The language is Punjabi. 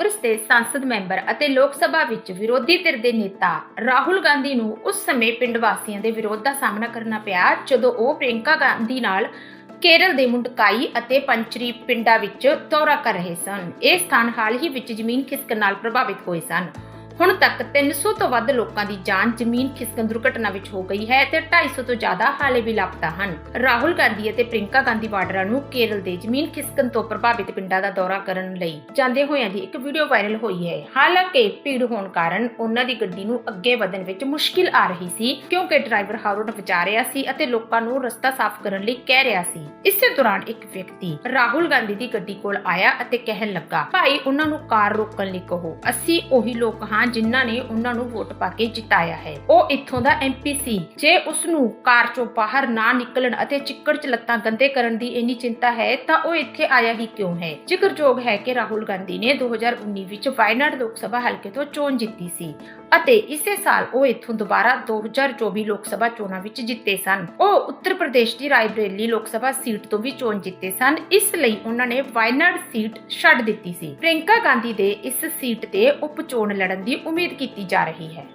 ਕਾਂਗਰਸ ਦੇ ਸੰਸਦ ਮੈਂਬਰ ਅਤੇ ਲੋਕ ਸਭਾ ਵਿੱਚ ਵਿਰੋਧੀ ਧਿਰ ਦੇ ਨੇਤਾ ਰਾਹੁਲ ਗਾਂਧੀ ਨੂੰ ਉਸ ਸਮੇਂ ਪਿੰਡ ਵਾਸੀਆਂ ਦੇ ਵਿਰੋਧ ਦਾ ਸਾਹਮਣਾ ਕਰਨਾ ਪਿਆ, ਜਦੋਂ ਉਹ ਪ੍ਰਿਯੰਕਾ ਗਾਂਧੀ ਨਾਲ ਕੇਰਲ ਦੇ ਮੁੰਡਕਾਈ ਅਤੇ ਪੰਚਰੀ ਪਿੰਡਾਂ ਵਿੱਚ ਦੌਰਾ ਕਰ ਰਹੇ ਸਨ। ਇਹ ਸਥਾਨ ਹਾਲ ਹੀ ਵਿੱਚ ਜ਼ਮੀਨ ਖਿਸਕਣ ਨਾਲ ਪ੍ਰਭਾਵਿਤ ਹੋਏ ਸਨ। ਹੁਣ ਤੱਕ 300 ਤੋਂ ਵੱਧ ਲੋਕਾਂ ਦੀ ਜਾਨ ਜ਼ਮੀਨ ਖਿਸਕਣ ਦੁਰਘਟਨਾ ਵਿੱਚ ਹੋ ਗਈ ਹੈ ਤੇ 250 ਤੋਂ ਜ਼ਿਆਦਾ ਹਾਲੇ ਵੀ ਲਾਪਤਾ ਹਨ। ਰਾਹੁਲ ਗਾਂਧੀ ਅਤੇ ਪ੍ਰਿੰਕਾ ਗਾਂਧੀ ਵਾਡਰਾ ਨੂੰ ਕੇਰਲ ਦੇ ਜ਼ਮੀਨ ਖਿਸਕਣ ਤੋਂ ਪ੍ਰਭਾਵਿਤ ਪਿੰਡਾਂ ਦਾ ਦੌਰਾ ਕਰਨ ਲਈ ਜਾਂਦੇ ਹੋਇਆਂ ਦੀ ਇੱਕ ਵੀਡੀਓ ਵਾਇਰਲ ਹੋਈ ਹੈ। ਹਾਲਾਂਕਿ ਭੀੜ ਹੋਣ ਕਾਰਨ ਉਹਨਾਂ ਦੀ ਗੱਡੀ ਨੂੰ ਅੱਗੇ ਵਧਣ ਵਿੱਚ ਮੁਸ਼ਕਿਲ ਆ ਰਹੀ ਸੀ, ਕਿਉਂਕਿ ਡਰਾਈਵਰ ਹਾਰੋਟ ਵਜਾ ਰਿਹਾ ਸੀ ਅਤੇ ਲੋਕਾਂ ਨੂੰ ਰਸਤਾ ਸਾਫ਼ ਕਰਨ ਲਈ ਕਹਿ ਰਿਹਾ ਸੀ। ਇਸੇ ਦੌਰਾਨ ਇੱਕ ਵਿਅਕਤੀ ਰਾਹੁਲ ਗਾਂਧੀ ਦੀ ਗੱਡੀ ਕੋਲ ਆਇਆ ਅਤੇ ਕਹਿਣ ਲੱਗਾ, ਭਾਈ, ਉਹਨਾਂ ਨੂੰ ਕਾਰ ਰੋਕਣ ਲਈ ਕਹੋ। ਅਸੀਂ ਉਹੀ ਲੋਕ ਹਾਂ ਜਿਨ੍ਹਾਂ ਨੇ ਉਹਨਾਂ ਨੂੰ ਵੋਟ ਪਾ ਕੇ ਜਿਤਾਇਆ ਹੈ। ਉਹ ਇੱਥੋਂ ਦਾ ਐਮਪੀ ਸੀ। ਜੇ ਉਸ ਨੂੰ ਕਾਰ ਚੋਂ ਬਾਹਰ ਨਾ ਨਿਕਲਣ ਅਤੇ ਚਿੱਕੜ ਚ ਲੱਤਾਂ ਗੰਦੇ ਕਰਨ ਦੀ ਇੰਨੀ ਚਿੰਤਾ ਹੈ, ਤਾਂ ਉਹ ਇੱਥੇ ਆਇਆ ਹੀ ਕਿਉਂ ਹੈ? ਜ਼ਿਕਰਯੋਗ ਹੈ ਕਿ ਰਾਹੁਲ ਗਾਂਧੀ ਨੇ 2019 ਵਿੱਚ ਵਾਇਨਾਡ ਲੋਕ ਸਭਾ ਹਲਕੇ ਤੋਂ ਚੋਣ ਜਿੱਤੀ ਸੀ ਅਤੇ ਇਸੇ ਸਾਲ ਉਹ ਇੱਥੋਂ ਦੁਬਾਰਾ 2024 ਲੋਕ ਸਭਾ ਚੋਣਾਂ ਵਿੱਚ ਜਿੱਤੇ ਸਨ। ਉਹ ਉੱਤਰ ਪ੍ਰਦੇਸ਼ ਦੀ ਰਾਇਬਰੇਲੀ ਲੋਕ ਸਭਾ ਸੀਟ ਤੋਂ ਵੀ ਚੋਣ ਜਿੱਤੇ ਸਨ। ਇਸ ਲਈ ਉਹਨਾਂ ਨੇ ਵਾਇਨਾਡ ਸੀਟ ਛੱਡ ਦਿੱਤੀ ਸੀ। ਪ੍ਰਿੰਕਾ ਗਾਂਧੀ ਦੇ ਇਸ ਸੀਟ ਤੇ ਉਪ ਚੋਣ ਲੜਨ ਦੀ ਦੀ ਉਮੀਦ ਕੀਤੀ ਜਾ ਰਹੀ ਹੈ।